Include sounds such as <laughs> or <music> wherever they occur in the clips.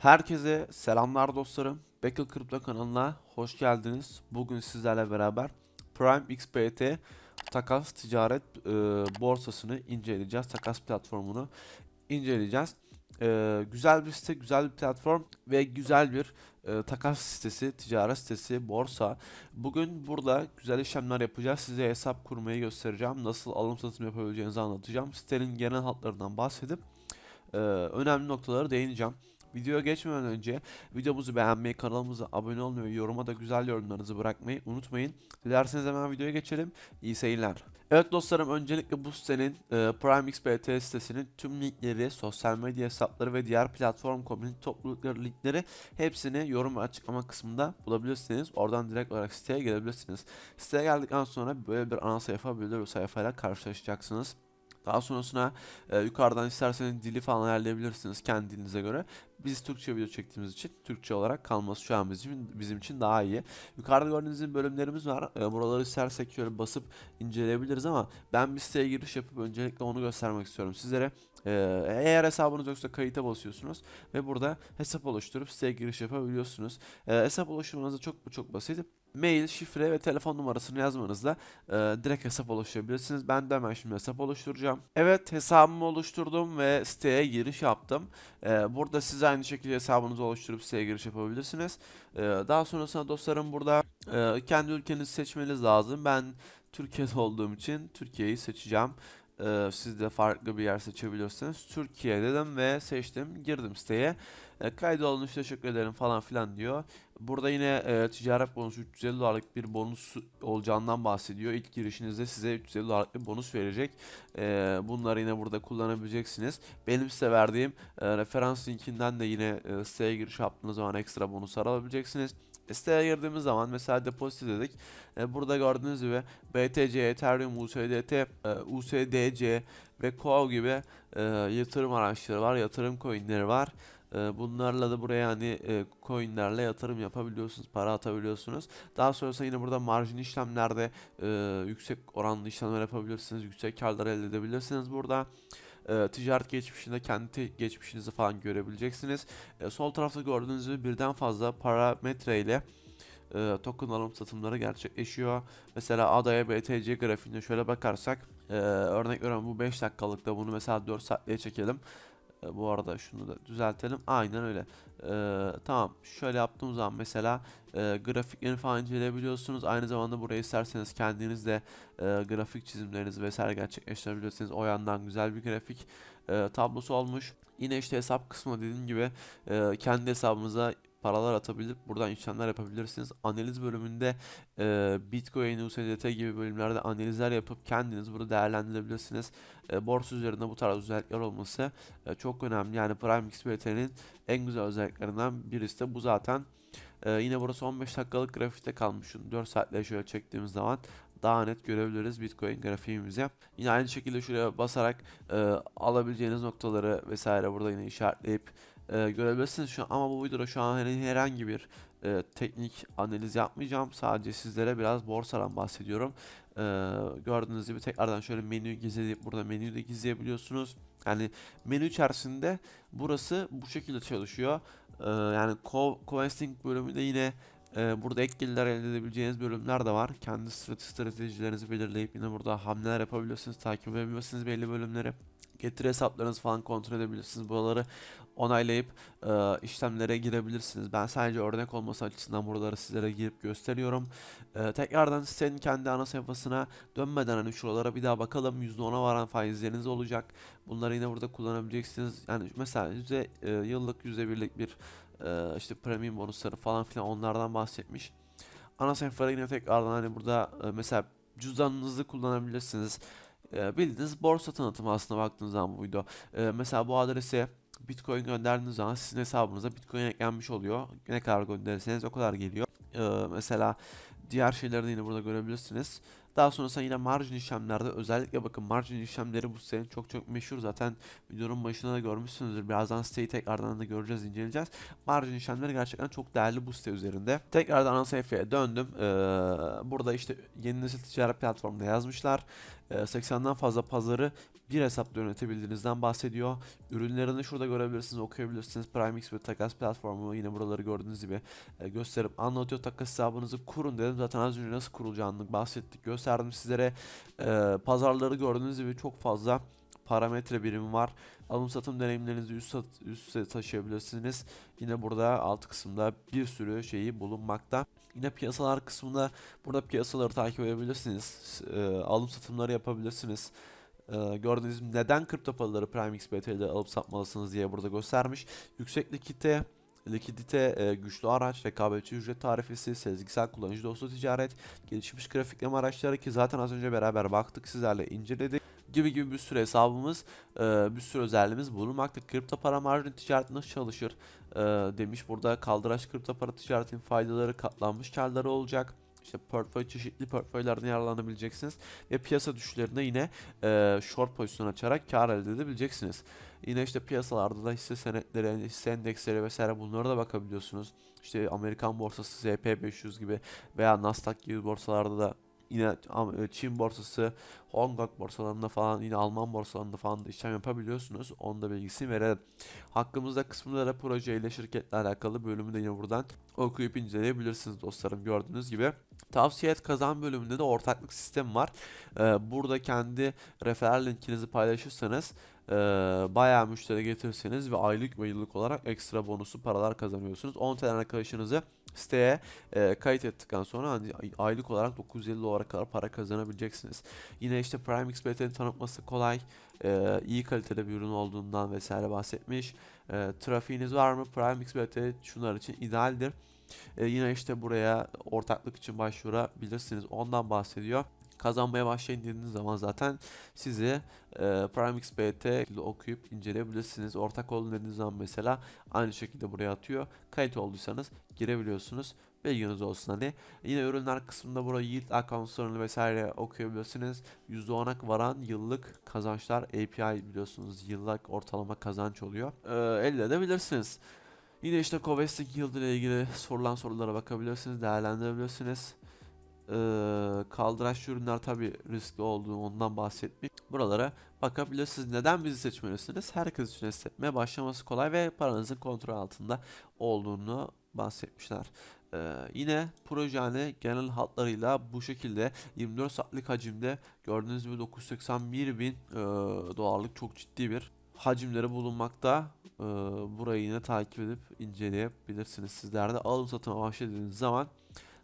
Herkese selamlar dostlarım. Bekle Kripto kanalına hoş geldiniz. Bugün sizlerle beraber Prime XBT takas ticaret e, borsasını inceleyeceğiz. Takas platformunu inceleyeceğiz. E, güzel bir site, güzel bir platform ve güzel bir e, takas sitesi, ticaret sitesi, borsa. Bugün burada güzel işlemler yapacağız. Size hesap kurmayı göstereceğim. Nasıl alım satım yapabileceğinizi anlatacağım. Sitenin genel hatlarından bahsedip e, önemli noktalara değineceğim. Videoya geçmeden önce videomuzu beğenmeyi, kanalımıza abone olmayı ve yoruma da güzel yorumlarınızı bırakmayı unutmayın. Dilerseniz hemen videoya geçelim. İyi seyirler. Evet dostlarım öncelikle bu sitenin e, Prime XBT sitesinin tüm linkleri, sosyal medya hesapları ve diğer platform komünite toplulukları linkleri hepsini yorum ve açıklama kısmında bulabilirsiniz. Oradan direkt olarak siteye gelebilirsiniz. Siteye geldikten sonra böyle bir ana sayfa, böyle bir sayfayla karşılaşacaksınız. Daha sonrasında e, yukarıdan isterseniz dili falan ayarlayabilirsiniz kendi dilinize göre. Biz Türkçe video çektiğimiz için Türkçe olarak kalması şu an bizim, bizim için daha iyi. Yukarıda gördüğünüz bölümlerimiz var. E, buraları istersek şöyle basıp inceleyebiliriz ama ben bir siteye giriş yapıp öncelikle onu göstermek istiyorum sizlere. E, eğer hesabınız yoksa kayıta basıyorsunuz ve burada hesap oluşturup siteye giriş yapabiliyorsunuz. E, hesap oluşturmanız da çok çok basit mail, şifre ve telefon numarasını yazmanızla e, direkt hesap oluşturabilirsiniz. Ben de hemen şimdi hesap oluşturacağım. Evet hesabımı oluşturdum ve siteye giriş yaptım. E, burada siz aynı şekilde hesabınızı oluşturup siteye giriş yapabilirsiniz. E, daha sonrasında dostlarım burada e, kendi ülkenizi seçmeniz lazım. Ben Türkiye'de <laughs> olduğum için Türkiye'yi seçeceğim. Ee, siz de farklı bir yer seçebilirsiniz. Türkiye dedim ve seçtim. Girdim siteye. E, kaydolmuş teşekkür ederim falan filan diyor. Burada yine e, ticaret bonusu 350 dolarlık bir bonus olacağından bahsediyor. İlk girişinizde size 350 dolarlık bir bonus verecek. E, bunları yine burada kullanabileceksiniz. Benim size verdiğim e, referans linkinden de yine e, siteye giriş yaptığınız zaman ekstra bonuslar alabileceksiniz. Siteye girdiğimiz zaman mesela depozito dedik. E, burada gördüğünüz gibi BTC, Ethereum, USDT, e, USDC ve COAO gibi e, yatırım araçları var. Yatırım coinleri var. E, bunlarla da buraya hani e, coinlerle yatırım yapabiliyorsunuz. Para atabiliyorsunuz. Daha sonrasında yine burada marjin işlemlerde e, yüksek oranlı işlemler yapabilirsiniz. Yüksek karlar elde edebilirsiniz burada e, ticaret geçmişinde kendi geçmişinizi falan görebileceksiniz. Sol tarafta gördüğünüz gibi birden fazla parametre ile e, token alım satımları gerçekleşiyor. Mesela adaya BTC grafiğine şöyle bakarsak örnek veriyorum bu 5 dakikalıkta bunu mesela 4 saatliğe çekelim. E, bu arada şunu da düzeltelim. Aynen öyle. E, tamam. Şöyle yaptığım zaman mesela e, grafiklerini falan inceleyebiliyorsunuz. Aynı zamanda buraya isterseniz kendiniz de e, grafik çizimlerinizi vesaire gerçekleştirebilirsiniz. O yandan güzel bir grafik e, tablosu olmuş. Yine işte hesap kısmı dediğim gibi e, kendi hesabımıza paralar atabilip buradan işlemler yapabilirsiniz. Analiz bölümünde e, Bitcoin, USDT gibi bölümlerde analizler yapıp kendiniz burada değerlendirebilirsiniz. E, borsa üzerinde bu tarz özellikler olması e, çok önemli. Yani Prime XBT'nin en güzel özelliklerinden birisi de bu zaten. E, yine burası 15 dakikalık grafikte kalmış. 4 saatle şöyle çektiğimiz zaman daha net görebiliriz Bitcoin grafiğimizi. Yine aynı şekilde şuraya basarak e, alabileceğiniz noktaları vesaire burada yine işaretleyip e, görebilirsiniz şu an ama bu videoda şu an hani herhangi bir e, teknik analiz yapmayacağım. Sadece sizlere biraz borsadan bahsediyorum. E, gördüğünüz gibi tekrardan şöyle menüyü gizleyip burada menüyü de gizleyebiliyorsunuz. Yani menü içerisinde burası bu şekilde çalışıyor. E, yani co-investing bölümü de yine e, burada ek gelirler elde edebileceğiniz bölümler de var. Kendi stratejilerinizi belirleyip yine burada hamleler yapabiliyorsunuz, takip edebiliyorsunuz belli bölümleri getiri hesaplarınızı falan kontrol edebilirsiniz. Buraları onaylayıp e, işlemlere girebilirsiniz. Ben sadece örnek olması açısından buraları sizlere girip gösteriyorum. E, tekrardan sitenin kendi ana sayfasına dönmeden hani şuralara bir daha bakalım. %10'a varan faizleriniz olacak. Bunları yine burada kullanabileceksiniz. Yani mesela yüzde, e, yıllık %1'lik bir e, işte premium bonusları falan filan onlardan bahsetmiş. Ana sayfalara yine tekrardan hani burada e, mesela cüzdanınızı kullanabilirsiniz. E, bildiğiniz borsa tanıtımı aslında baktığınız zaman bu video. E, mesela bu adrese Bitcoin gönderdiğiniz zaman sizin hesabınıza Bitcoin eklenmiş oluyor. Ne kadar gönderirseniz o kadar geliyor. E, mesela diğer şeyleri de yine burada görebilirsiniz. Daha sonrasında yine margin işlemlerde özellikle bakın margin işlemleri bu sitenin çok çok meşhur zaten videonun başında da görmüşsünüzdür. Birazdan siteyi tekrardan da göreceğiz, inceleyeceğiz. Margin işlemleri gerçekten çok değerli bu site üzerinde. Tekrardan ana sayfaya döndüm. Ee, burada işte yeni nesil ticaret platformunda yazmışlar. E, 80'den fazla pazarı bir hesapla yönetebildiğinizden bahsediyor. Ürünlerini şurada görebilirsiniz, okuyabilirsiniz. PrimeX ve takas platformu yine buraları gördüğünüz gibi e, gösterip anlatıyor. Takas hesabınızı kurun dedim. Zaten az önce nasıl kurulacağını bahsettik. Gösterdim sizlere. E, pazarları gördüğünüz gibi çok fazla parametre birimi var. Alım satım deneyimlerinizi üst, üste taşıyabilirsiniz. Yine burada alt kısımda bir sürü şeyi bulunmakta. Yine piyasalar kısmında burada piyasaları takip edebilirsiniz. E, alım satımları yapabilirsiniz. E, gördüğünüz gibi neden kripto paraları Prime XBT'de alıp satmalısınız diye burada göstermiş. Yüksek likidite, likidite, e, güçlü araç, rekabetçi ücret tarifesi, sezgisel kullanıcı dostu ticaret, gelişmiş grafikleme araçları ki zaten az önce beraber baktık sizlerle inceledik gibi gibi bir sürü hesabımız, e, bir sürü özelliğimiz bulunmakta. Kripto para marjin ticareti nasıl çalışır e, demiş. Burada kaldıraç kripto para ticaretinin faydaları katlanmış karları olacak. İşte portföy çeşitli portföylerden yararlanabileceksiniz ve piyasa düşüşlerinde yine e, short pozisyon açarak kar elde edebileceksiniz. Yine işte piyasalarda da hisse senetleri, hisse endeksleri vesaire bunlara da bakabiliyorsunuz. İşte Amerikan borsası SP500 gibi veya Nasdaq gibi borsalarda da yine e, Çin borsası, Hong Kong borsalarında falan yine Alman borsalarında falan da işlem yapabiliyorsunuz. Onun da bilgisini verelim. Hakkımızda kısmında da projeyle şirketle alakalı bölümü de yine buradan okuyup inceleyebilirsiniz dostlarım gördüğünüz gibi. Tavsiye et kazan bölümünde de ortaklık sistemi var. Ee, burada kendi referral linkinizi paylaşırsanız e, bayağı müşteri getirirseniz ve aylık ve yıllık olarak ekstra bonusu paralar kazanıyorsunuz. 10 tane arkadaşınızı siteye e, kayıt ettikten sonra hani ay- aylık olarak 950 dolara kadar para kazanabileceksiniz. Yine işte Prime XBT'nin tanıtması kolay, e, iyi kalitede bir ürün olduğundan vesaire bahsetmiş. E, trafiğiniz var mı? Prime XBT şunlar için idealdir. E, yine işte buraya ortaklık için başvurabilirsiniz. Ondan bahsediyor. Kazanmaya başlayın dediğiniz zaman zaten sizi e, Prime XBT ile okuyup inceleyebilirsiniz. Ortak olun dediğiniz zaman mesela aynı şekilde buraya atıyor. Kayıt olduysanız girebiliyorsunuz. Bilginiz olsun hani. Yine ürünler kısmında burada yield accountlarını vesaire okuyabilirsiniz. %10'a varan yıllık kazançlar API biliyorsunuz yıllık ortalama kazanç oluyor. Ee, elde edebilirsiniz. Yine işte Covesting Yield ile ilgili sorulan sorulara bakabilirsiniz, değerlendirebilirsiniz. Ee, kaldıraçlı ürünler tabi riskli olduğu ondan bahsetmiş. Buralara bakabilirsiniz. Neden bizi seçmelisiniz? Herkes için esnetmeye başlaması kolay ve paranızın kontrol altında olduğunu bahsetmişler. Ee, yine proje hani genel hatlarıyla bu şekilde 24 saatlik hacimde gördüğünüz gibi 981 bin e, dolarlık çok ciddi bir hacimleri bulunmakta. Ee, burayı yine takip edip inceleyebilirsiniz sizler de. Alım satıma başladığınız zaman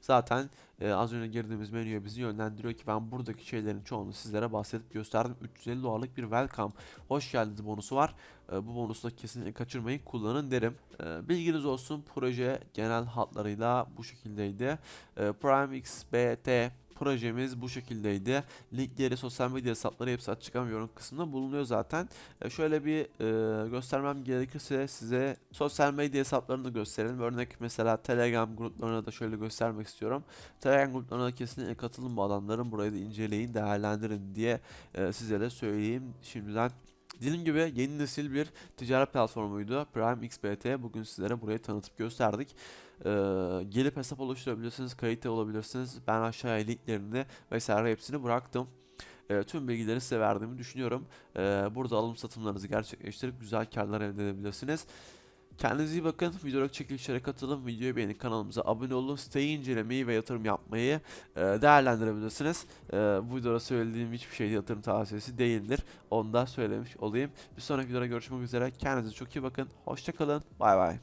zaten e, az önce girdiğimiz menüye bizi yönlendiriyor ki ben buradaki şeylerin çoğunu sizlere bahsedip gösterdim. 350 dolarlık bir welcome, hoş geldiniz bonusu var. E, bu bonusu da kesinlikle kaçırmayın, kullanın derim. E, bilginiz olsun proje genel hatlarıyla bu şekildeydi. E, Prime XBT projemiz bu şekildeydi. Linkleri, sosyal medya hesapları hepsi açıklama yorum kısmında bulunuyor zaten. E, şöyle bir e, göstermem gerekirse size sosyal medya hesaplarını gösterelim. Örnek mesela Telegram gruplarına da şöyle göstermek istiyorum. Telegram gruplarına da kesinlikle katılın bu alanların. Burayı da inceleyin, değerlendirin diye e, size de söyleyeyim şimdiden. Dediğim gibi yeni nesil bir ticaret platformuydu Prime XBT. Bugün sizlere burayı tanıtıp gösterdik. Ee, gelip hesap oluşturabilirsiniz, kayıt olabilirsiniz. Ben aşağıya linklerini vesaire hepsini bıraktım. Ee, tüm bilgileri size verdiğimi düşünüyorum. Ee, burada alım satımlarınızı gerçekleştirip güzel karlar elde edebilirsiniz. Kendinize iyi bakın. Videodaki çekilişlere katılın. Videoyu beğenin. Kanalımıza abone olun. Siteyi incelemeyi ve yatırım yapmayı e, değerlendirebilirsiniz. E, bu videoda söylediğim hiçbir şey yatırım tavsiyesi değildir. Onu da söylemiş olayım. Bir sonraki videoda görüşmek üzere. Kendinize çok iyi bakın. Hoşçakalın. Bay bay.